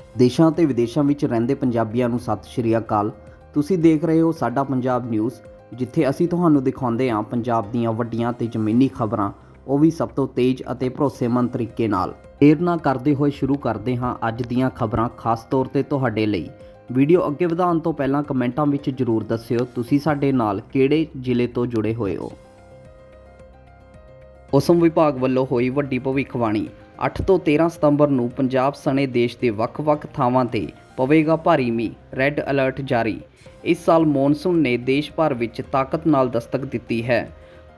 ਦੇਸ਼ਾਂ ਤੇ ਵਿਦੇਸ਼ਾਂ ਵਿੱਚ ਰਹਿੰਦੇ ਪੰਜਾਬੀਆਂ ਨੂੰ ਸਤਿ ਸ਼੍ਰੀ ਅਕਾਲ। ਤੁਸੀਂ ਦੇਖ ਰਹੇ ਹੋ ਸਾਡਾ ਪੰਜਾਬ ਨਿਊਜ਼, ਜਿੱਥੇ ਅਸੀਂ ਤੁਹਾਨੂੰ ਦਿਖਾਉਂਦੇ ਹਾਂ ਪੰਜਾਬ ਦੀਆਂ ਵੱਡੀਆਂ ਤੇ ਜ਼ਮੀਨੀ ਖਬਰਾਂ। ਉਹ ਵੀ ਸਭ ਤੋਂ ਤੇਜ਼ ਅਤੇ ਭਰੋਸੇਮੰਦ ਤਰੀਕੇ ਨਾਲ। ਦੇਰ ਨਾ ਕਰਦੇ ਹੋਏ ਸ਼ੁਰੂ ਕਰਦੇ ਹਾਂ ਅੱਜ ਦੀਆਂ ਖਬਰਾਂ, ਖਾਸ ਤੌਰ ਤੇ ਤੁਹਾਡੇ ਲਈ। ਵੀਡੀਓ ਅੱਗੇ ਵਧਾਉਣ ਤੋਂ ਪਹਿਲਾਂ ਕਮੈਂਟਾਂ ਵਿੱਚ ਜਰੂਰ ਦੱਸਿਓ, ਤੁਸੀਂ ਸਾਡੇ ਨਾਲ ਕਿਹੜੇ ਜ਼ਿਲ੍ਹੇ ਤੋਂ ਜੁੜੇ ਹੋਏ ਹੋ। ਮੌਸਮ ਵਿਭਾਗ ਵੱਲੋਂ ਹੋਈ ਵੱਡੀ ਭਵਿੱਖਬਾਣੀ। 8 ਤੋਂ 13 ਸਤੰਬਰ ਨੂੰ ਪੰਜਾਬ ਸਣੇ ਦੇਸ਼ ਦੇ ਵੱਖ-ਵੱਖ ਥਾਵਾਂ ਤੇ ਪਵੇਗਾ ਭਾਰੀ ਮੀਂਹ ਰੈੱਡ ਅਲਰਟ ਜਾਰੀ। ਇਸ ਸਾਲ ਮੌਨਸੂਨ ਨੇ ਦੇਸ਼ ਭਰ ਵਿੱਚ ਤਾਕਤ ਨਾਲ ਦਸਤਕ ਦਿੱਤੀ ਹੈ।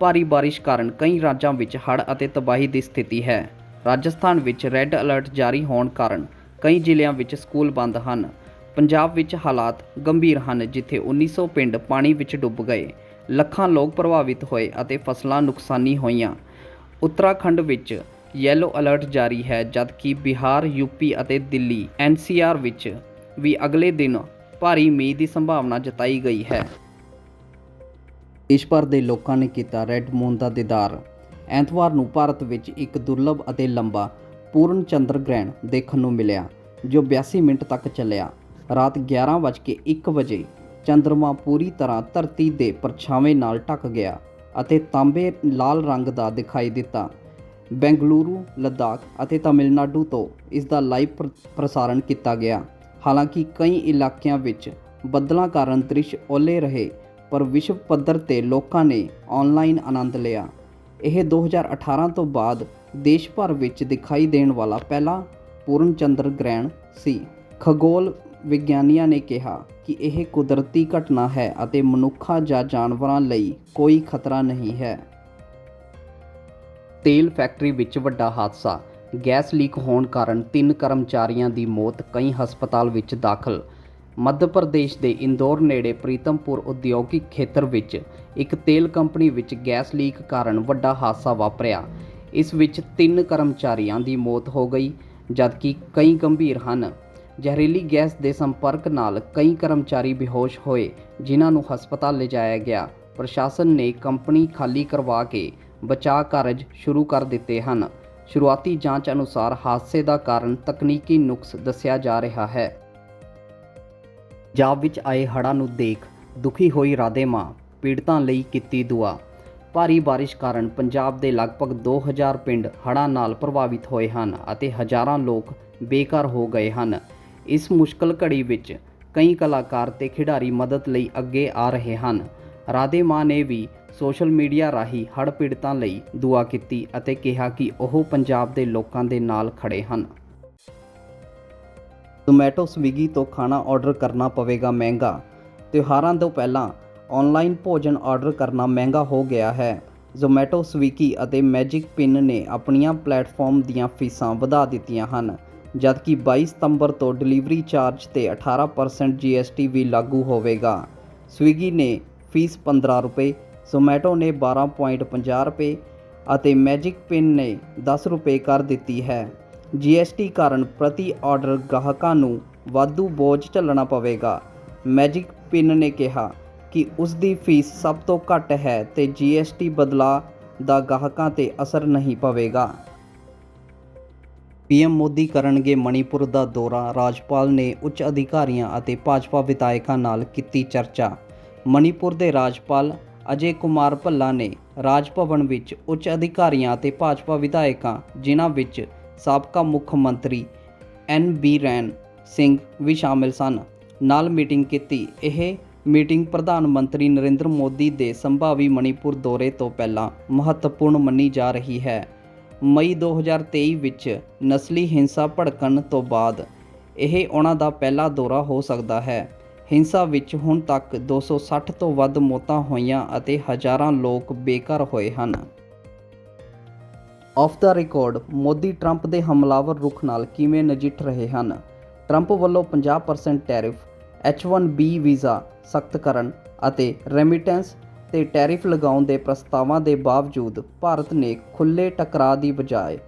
ਭਾਰੀ ਬਾਰਿਸ਼ ਕਾਰਨ ਕਈ ਰਾਜਾਂ ਵਿੱਚ ਹੜ੍ਹ ਅਤੇ ਤਬਾਹੀ ਦੀ ਸਥਿਤੀ ਹੈ। ਰਾਜਸਥਾਨ ਵਿੱਚ ਰੈੱਡ ਅਲਰਟ ਜਾਰੀ ਹੋਣ ਕਾਰਨ ਕਈ ਜ਼ਿਲ੍ਹਿਆਂ ਵਿੱਚ ਸਕੂਲ ਬੰਦ ਹਨ। ਪੰਜਾਬ ਵਿੱਚ ਹਾਲਾਤ ਗੰਭੀਰ ਹਨ, ਜਿੱਥੇ 1900 ਪਿੰਡ ਪਾਣੀ ਵਿੱਚ ਡੁੱਬ ਗਏ। ਲੱਖਾਂ ਲੋਕ ਪ੍ਰਭਾਵਿਤ ਹੋਏ ਅਤੇ ਫਸਲਾਂ ਨੁਕਸਾਨੀ ਹੋਈਆਂ। ਉੱਤਰਾਖੰਡ ਵਿੱਚ ਯੈਲੋ ਅਲਰਟ ਜਾਰੀ ਹੈ, ਜਦਕਿ ਬਿਹਾਰ ਯੂਪੀ ਅਤੇ ਦਿੱਲੀ ਐਨਸੀਆਰ ਵਿੱਚ ਵੀ ਅਗਲੇ ਦਿਨ ਭਾਰੀ ਮੀਂਹ ਦੀ ਸੰਭਾਵਨਾ ਜਤਾਈ ਗਈ ਹੈ। ਦੇਸ਼ ਭਰ ਦੇ ਲੋਕਾਂ ਨੇ ਕੀਤਾ ਰੈੱਡ ਮੂਨ ਦਾ ਦੀਦਾਰ। ਐਤਵਾਰ ਨੂੰ ਭਾਰਤ ਵਿੱਚ ਇੱਕ ਦੁਰਲੱਭ ਅਤੇ ਲੰਬਾ ਪੂਰਨ ਚੰਦਰ ਗ੍ਰਹਿਣ ਦੇਖਣ ਨੂੰ ਮਿਲਿਆ, ਜੋ 82 ਮਿੰਟ ਤੱਕ ਚੱਲਿਆ। ਰਾਤ 11:01 ਵਜੇ ਚੰਦਰਮਾ ਪੂਰੀ ਤਰ੍ਹਾਂ ਧਰਤੀ ਦੇ ਪਰਛਾਵੇਂ ਨਾਲ ਢੱਕ ਗਿਆ ਅਤੇ ਤਾਂਬੇ ਲਾਲ ਰੰਗ ਦਾ ਦਿਖਾਈ ਦਿੱਤਾ। ਬੈਂਗਲੁਰੂ, ਲੱਦਾਖ ਅਤੇ ਤਾਮਿਲਨਾਡੂ ਤੋਂ ਇਸ ਦਾ ਲਾਈਵ ਪ੍ਰ- ਪ੍ਰਸਾਰਣ ਕੀਤਾ ਗਿਆ। ਹਾਲਾਂਕਿ ਕਈ ਇਲਾਕਿਆਂ ਵਿੱਚ ਬੱਦਲਾਂ ਕਾਰਨ ਦ੍ਰਿਸ਼ ਓਲੇ ਰਹੇ, ਪਰ ਵਿਸ਼ਵ ਪੱਧਰ ਤੇ ਲੋਕਾਂ ਨੇ ਆਨਲਾਈਨ ਆਨੰਦ ਲਿਆ। ਇਹ 2018 ਤੋਂ ਬਾਅਦ ਦੇਸ਼ ਭਰ ਵਿੱਚ ਦਿਖਾਈ ਦੇਣ ਵਾਲਾ ਪਹਿਲਾ ਪੂਰਨ ਚੰਦਰ ਗ੍ਰਹਿਣ ਸੀ। ਖਗੋਲ ਵਿਗਿਆਨੀਆਂ ਨੇ ਕਿਹਾ ਕਿ ਇਹ ਕੁਦਰਤੀ ਘਟਨਾ ਹੈ ਅਤੇ ਮਨੁੱਖਾਂ ਜਾਂ ਜਾਨਵਰਾਂ ਲਈ ਕੋਈ ਖਤਰਾ ਨਹੀਂ ਹੈ। ਤੇਲ ਫੈਕਟਰੀ ਵਿੱਚ ਵੱਡਾ ਹਾਦਸਾ। ਗੈਸ ਲੀਕ ਹੋਣ ਕਾਰਨ ਤਿੰਨ ਕਰਮਚਾਰੀਆਂ ਦੀ ਮੌਤ ਕਈ ਹਸਪਤਾਲ ਵਿੱਚ ਦਾਖਲ। ਮੱਧ ਪ੍ਰਦੇਸ਼ ਦੇ ਇੰਦੌਰ ਨੇੜੇ ਪ੍ਰੀਤਮਪੁਰ ਉਦਯੋਗਿਕ ਖੇਤਰ ਵਿੱਚ ਇੱਕ ਤੇਲ ਕੰਪਨੀ ਵਿੱਚ ਗੈਸ ਲੀਕ ਕਾਰਨ ਵੱਡਾ ਹਾਦਸਾ ਵਾਪਰਿਆ। ਇਸ ਵਿੱਚ ਤਿੰਨ ਕਰਮਚਾਰੀਆਂ ਦੀ ਮੌਤ ਹੋ ਗਈ, ਜਦਕਿ ਕਈ ਗੰਭੀਰ ਹਨ। ਜ਼ਹਿਰੀਲੀ ਗੈਸ ਦੇ ਸੰਪਰਕ ਨਾਲ ਕਈ ਕਰਮਚਾਰੀ ਬੇਹੋਸ਼ ਹੋਏ, ਜਿਨ੍ਹਾਂ ਨੂੰ ਹਸਪਤਾਲ ਲਿਜਾਇਆ ਗਿਆ। ਪ੍ਰਸ਼ਾਸਨ ਨੇ ਕੰਪਨੀ ਖਾਲੀ ਕਰਵਾ ਕੇ ਬਚਾਅ ਕਾਰਜ ਸ਼ੁਰੂ ਕਰ ਦਿੱਤੇ ਹਨ। ਸ਼ੁਰੂਆਤੀ ਜਾਂਚ ਅਨੁਸਾਰ ਹਾਦਸੇ ਦਾ ਕਾਰਨ ਤਕਨੀਕੀ ਨੁਕਸ ਦੱਸਿਆ ਜਾ ਰਿਹਾ ਹੈ। ਪੰਜਾਬ ਵਿੱਚ ਆਏ ਹੜ੍ਹਾਂ ਨੂੰ ਦੇਖ ਦੁਖੀ ਹੋਈ ਰਾਧੇ ਮਾਂ, ਪੀੜਤਾਂ ਲਈ ਕੀਤੀ ਦੁਆ। ਭਾਰੀ ਬਾਰਿਸ਼ ਕਾਰਨ ਪੰਜਾਬ ਦੇ ਲਗਭਗ 2000 ਪਿੰਡ ਹੜ੍ਹਾਂ ਨਾਲ ਪ੍ਰਭਾਵਿਤ ਹੋਏ ਹਨ ਅਤੇ ਹਜ਼ਾਰਾਂ ਲੋਕ ਬੇਕਾਰ ਹੋ ਗਏ ਹਨ। ਇਸ ਮੁਸ਼ਕਲ ਘੜੀ ਵਿੱਚ ਕਈ ਕਲਾਕਾਰ ਤੇ ਖਿਡਾਰੀ ਮਦਦ ਲਈ ਅੱਗੇ ਆ ਰਹੇ ਹਨ। ਰਾਧੇ ਮਾਂ ਨੇ ਵੀ ਸੋਸ਼ਲ ਮੀਡੀਆ ਰਾਹੀਂ ਹੜ੍ਹ ਪੀੜਤਾਂ ਲਈ ਦੁਆ ਕੀਤੀ ਅਤੇ ਕਿਹਾ ਕਿ ਉਹ ਪੰਜਾਬ ਦੇ ਲੋਕਾਂ ਦੇ ਨਾਲ ਖੜੇ ਹਨ। ਜ਼ੋਮੈਟੋ ਸਵਿਗੀ ਤੋਂ ਖਾਣਾ ਆਰਡਰ ਕਰਨਾ ਪਵੇਗਾ ਮਹਿੰਗਾ। ਤਿਉਹਾਰਾਂ ਤੋਂ ਪਹਿਲਾਂ ਆਨਲਾਈਨ ਭੋਜਨ ਆਰਡਰ ਕਰਨਾ ਮਹਿੰਗਾ ਹੋ ਗਿਆ ਹੈ। ਜ਼ੋਮੈਟੋ ਸਵਿਗੀ ਅਤੇ ਮੈਜਿਕ ਪਿੰਨ ਨੇ ਆਪਣੀਆਂ ਪਲੇਟਫਾਰਮ ਦੀਆਂ ਫੀਸਾਂ ਵਧਾ ਦਿੱਤੀਆਂ ਹਨ, ਜਦਕਿ 22 ਸਤੰਬਰ ਤੋਂ ਡਿਲੀਵਰੀ ਚਾਰਜ ਤੇ 18% GST ਵੀ ਲਾਗੂ ਹੋਵੇਗਾ। ਸਵਿਗੀ ਨੇ ਫੀਸ 15 ਰੁਪਏ ਜ਼ੋਮੈਟੋ ਨੇ 12.50 ਰੁਪਏ ਅਤੇ ਮੈਜਿਕ ਪਿਨ ਨੇ 10 ਰੁਪਏ ਕਰ ਦਿੱਤੀ ਹੈ। GST ਕਾਰਨ ਪ੍ਰਤੀ ਆਰਡਰ ਗਾਹਕਾਂ ਨੂੰ ਵਾਧੂ ਬੋਝ ਝੱਲਣਾ ਪਵੇਗਾ। ਮੈਜਿਕ ਪਿਨ ਨੇ ਕਿਹਾ ਕਿ ਉਸ ਦੀ ਫੀਸ ਸਭ ਤੋਂ ਘੱਟ ਹੈ ਤੇ GST ਬਦਲਾਅ ਦਾ ਗਾਹਕਾਂ ਤੇ ਅਸਰ ਨਹੀਂ ਪਵੇਗਾ। ਪੀਐਮ ਮੋਦੀ ਕਰਨਗੇ ਮਣੀਪੁਰ ਦਾ ਦੌਰਾ। ਰਾਜਪਾਲ ਨੇ ਉੱਚ ਅਧਿਕਾਰੀਆਂ ਅਤੇ ਭਾਜਪਾ ਵਿਧਾਇਕਾਂ ਨਾਲ ਕੀਤੀ ਚਰਚਾ। ਮਣੀਪੁਰ ਦੇ ਰਾਜਪਾਲ ਅਜੇ ਕੁਮਾਰ ਭੱਲਾ ਨੇ ਰਾਜ ਭਵਨ ਵਿੱਚ ਉੱਚ ਅਧਿਕਾਰੀਆਂ ਅਤੇ ਭਾਜਪਾ ਵਿਧਾਇਕਾਂ, ਜਿਨ੍ਹਾਂ ਵਿੱਚ ਸਾਬਕਾ ਮੁੱਖ ਮੰਤਰੀ ਐਨ ਬੀ ਰੈਨ ਸਿੰਘ ਵੀ ਸ਼ਾਮਿਲ ਸਨ, ਨਾਲ ਮੀਟਿੰਗ ਕੀਤੀ। ਇਹ ਮੀਟਿੰਗ ਪ੍ਰਧਾਨ ਮੰਤਰੀ ਨਰਿੰਦਰ ਮੋਦੀ ਦੇ ਸੰਭਾਵੀ ਮਣੀਪੁਰ ਦੌਰੇ ਤੋਂ ਪਹਿਲਾਂ ਮਹੱਤਵਪੂਰਨ ਮੰਨੀ ਜਾ ਰਹੀ ਹੈ। ਮਈ 2023 ਵਿੱਚ ਨਸਲੀ ਹਿੰਸਾ ਭੜਕਣ ਤੋਂ ਬਾਅਦ ਇਹ ਉਹਨਾਂ ਦਾ ਪਹਿਲਾ ਦੌਰਾ ਹੋ ਸਕਦਾ ਹੈ। ਹਿੰਸਾ ਵਿੱਚ ਹੁਣ ਤੱਕ 260 ਤੋਂ ਵੱਧ ਮੌਤਾਂ ਹੋਈਆਂ ਅਤੇ ਹਜ਼ਾਰਾਂ ਲੋਕ ਬੇਘਰ ਹੋਏ ਹਨ। Off the record Modi Trump ਦੇ ਹਮਲਾਵਰ ਰੁਖ ਨਾਲ ਕਿਵੇਂ ਨਜਿੱਠ ਰਹੇ ਹਨ? ਟਰੰਪ ਵੱਲੋਂ 50% ਟੈਰਿਫ H1B ਵੀਜ਼ਾ ਸਖਤ ਕਰਨ ਅਤੇ ਰੈਮਿਟੈਂਸ ਤੇ ਟੈਰਿਫ ਲਗਾਉਣ ਦੇ ਪ੍ਰਸਤਾਵਾਂ ਦੇ ਬਾਵਜੂਦ ਭਾਰਤ ਨੇ ਖੁੱਲੇ ਟਕਰਾਅ ਦੀ ਬਜਾਏ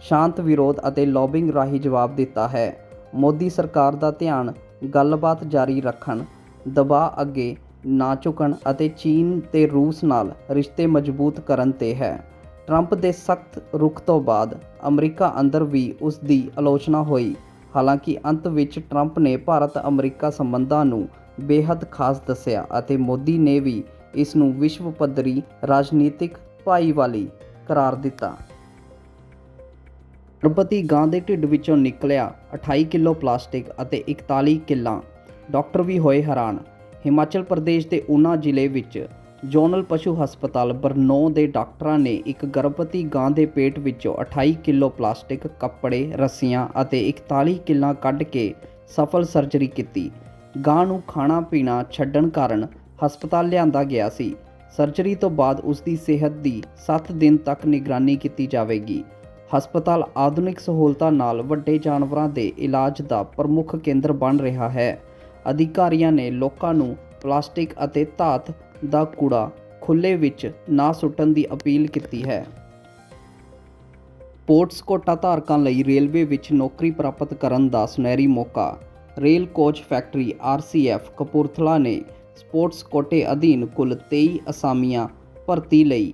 ਸ਼ਾਂਤ ਵਿਰੋਧ ਅਤੇ ਲੌਬਿੰਗ ਰਾਹੀਂ ਜਵਾਬ ਦਿੱਤਾ ਹੈ। ਮੋਦੀ ਸਰਕਾਰ ਦਾ ਧਿਆਨ ਗੱਲਬਾਤ ਜਾਰੀ ਰੱਖਣ, ਦਬਾਅ ਅੱਗੇ ਨਾ ਝੁਕਣ ਅਤੇ ਚੀਨ ਤੇ ਰੂਸ ਨਾਲ ਰਿਸ਼ਤੇ ਮਜ਼ਬੂਤ ਕਰਨ ਤੇ ਹੈ। ਟਰੰਪ ਦੇ ਸਖਤ ਰੁਖ ਤੋਂ ਬਾਅਦ ਅਮਰੀਕਾ ਅੰਦਰ ਵੀ ਉਸ ਦੀ ਆਲੋਚਨਾ ਹੋਈ। ਹਾਲਾਂਕਿ ਅੰਤ ਵਿੱਚ ਟਰੰਪ ਨੇ ਭਾਰਤ ਅਮਰੀਕਾ ਸੰਬੰਧਾਂ ਨੂੰ ਬੇहद ਖਾਸ ਦੱਸਿਆ ਅਤੇ ਮੋਦੀ ਨੇ ਵੀ ਇਸ ਨੂੰ ਵਿਸ਼ਵ ਪੱਧਰੀ ਰਾਜਨੀਤਿਕ ਭਾਈਵਾਲੀ ਕਰਾਰ ਦਿੱਤਾ। ਗਰਭਵਤੀ ਗਾਂ ਦੇ ਢਿੱਡ ਵਿੱਚੋਂ ਨਿਕਲਿਆ 28 ਕਿਲੋ ਪਲਾਸਟਿਕ ਅਤੇ 41 ਕਿੱਲਾਂ। ਡਾਕਟਰ ਵੀ ਹੋਏ ਹੈਰਾਨ। ਹਿਮਾਚਲ ਪ੍ਰਦੇਸ਼ ਦੇ ਊਨਾ ਜ਼ਿਲ੍ਹੇ ਵਿੱਚ ਜੋਨਲ ਪਸ਼ੂ ਹਸਪਤਾਲ ਬਰਨੋ ਦੇ ਡਾਕਟਰਾਂ ਨੇ ਇੱਕ ਗਰਭਵਤੀ ਗਾਂ ਦੇ ਪੇਟ ਵਿੱਚੋਂ 28 ਕਿਲੋ ਪਲਾਸਟਿਕ, ਕੱਪੜੇ, ਰੱਸੀਆਂ ਅਤੇ 41 ਕਿੱਲਾਂ ਕੱਢ ਕੇ ਸਫਲ ਸਰਜਰੀ ਕੀਤੀ। ਗਾਂ ਨੂੰ ਖਾਣਾ ਪੀਣਾ ਛੱਡਣ ਕਾਰਨ ਹਸਪਤਾਲ ਲਿਆਂਦਾ ਗਿਆ ਸੀ। ਸਰਜਰੀ ਤੋਂ ਬਾਅਦ ਉਸ ਦੀ ਸਿਹਤ ਦੀ 7 ਦਿਨ ਤੱਕ ਨਿਗਰਾਨੀ ਕੀਤੀ ਜਾਵੇਗੀ। ਹਸਪਤਾਲ ਆਧੁਨਿਕ ਸਹੂਲਤਾਂ ਨਾਲ ਵੱਡੇ ਜਾਨਵਰਾਂ ਦੇ ਇਲਾਜ ਦਾ ਪ੍ਰਮੁੱਖ ਕੇਂਦਰ ਬਣ ਰਿਹਾ ਹੈ। ਅਧਿਕਾਰੀਆਂ ਨੇ ਲੋਕਾਂ ਨੂੰ ਪਲਾਸਟਿਕ ਅਤੇ ਧਾਤ ਦਾ ਕੂੜਾ ਖੁੱਲ੍ਹੇ ਵਿੱਚ ਨਾ ਸੁੱਟਣ ਦੀ ਅਪੀਲ ਕੀਤੀ ਹੈ। ਸਪੋਰਟਸ ਕੋਟਾ ਧਾਰਕਾਂ ਲਈ ਰੇਲਵੇ ਵਿੱਚ ਨੌਕਰੀ ਪ੍ਰਾਪਤ ਕਰਨ ਦਾ ਸੁਨਹਿਰੀ ਮੌਕਾ। Rail coach factory RCF Kapurthala ਨੇ ਸਪੋਰਟਸ ਕੋਟੇ ਅਧੀਨ ਕੁੱਲ 23 ਅਸਾਮੀਆਂ ਭਰਤੀ ਲਈ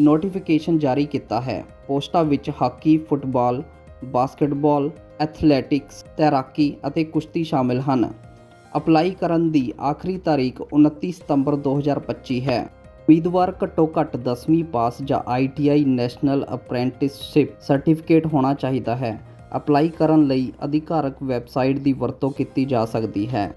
ਨੋਟੀਫਿਕੇਸ਼ਨ ਜਾਰੀ ਕੀਤਾ ਹੈ। ਪੋਸਟਾਂ ਵਿੱਚ ਹਾਕੀ, ਫੁੱਟਬਾਲ, ਬਾਸਕਟਬਾਲ, ਐਥਲੈਟਿਕਸ, ਤੈਰਾਕੀ ਅਤੇ ਕੁਸ਼ਤੀ ਸ਼ਾਮਿਲ ਹਨ। ਅਪਲਾਈ ਕਰਨ ਦੀ ਆਖਰੀ ਤਾਰੀਖ 29 ਸਤੰਬਰ 2025 ਹੈ। ਉਮੀਦਵਾਰ ਘੱਟੋ ਘੱਟ 10ਵੀਂ ਪਾਸ ਜਾਂ ITI ਨੈਸ਼ਨਲ ਅਪ੍ਰੈਂਟਿਸਸ਼ਿਪ ਸਰਟੀਫਿਕੇਟ ਹੋਣਾ ਚਾਹੀਦਾ ਹੈ। ਅਪਲਾਈ ਕਰਨ ਲਈ ਅਧਿਕਾਰਕ ਵੈਬਸਾਈਟ ਦੀ ਵਰਤੋਂ ਕੀਤੀ ਜਾ ਸਕਦੀ ਹੈ।